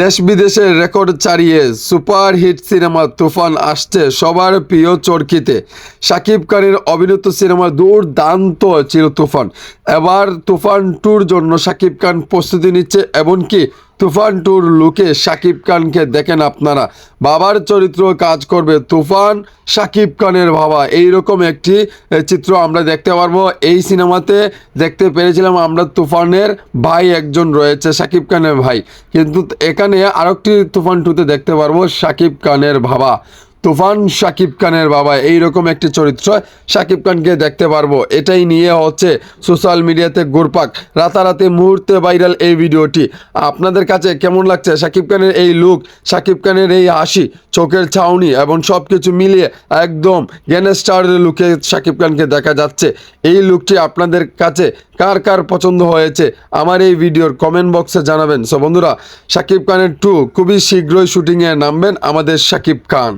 দেশ বিদেশের রেকর্ড ছাড়িয়ে সুপার হিট সিনেমা তুফান আসছে সবার প্রিয় চরকিতে। সাকিব খানের অভিনীত সিনেমা দুর্দান্ত ছিল তুফান এবার তুফান টুর জন্য সাকিব খান প্রস্তুতি নিচ্ছে, এমনকি তুফান টুর লুকে শাকিব খানকে দেখেন আপনারা। বাবার চরিত্র কাজ করবে তুফান শাকিব খানের বাবা। এইরকম একটি চিত্র আমরা দেখতে পারব। এই সিনেমাতে দেখতে পেরেছিলাম আমরা তুফানের ভাই একজন রয়েছে শাকিব খানের ভাই। কিন্তু এখানে আরেকটি তুফান টুতে দেখতে পারব সাকিব খানের বাবা। তুফান শাকিব খানের বাবা, এইরকম একটি চরিত্র শাকিব খানকে দেখতে পারব। এটাই নিয়ে হচ্ছে সোশ্যাল মিডিয়াতে ঘুরপাক। রাতারাতি মুহূর্তে ভাইরাল এই ভিডিওটি। আপনাদের কাছে কেমন লাগছে? শাকিব খানের এই লুক শাকিব খানের এই হাসি, চোখের ছাউনি এবং সব কিছু মিলিয়ে একদম গ্যানেস্টার লুকে শাকিব খানকে দেখা যাচ্ছে। এই লুকটি আপনাদের কাছে কার কার পছন্দ হয়েছে? আমার এই ভিডিওর কমেন্ট বক্সে জানাবেন। সো বন্ধুরা শাকিব খানের টু খুবই শীঘ্রই শুটিংয়ে নামবেন আমাদের শাকিব খান।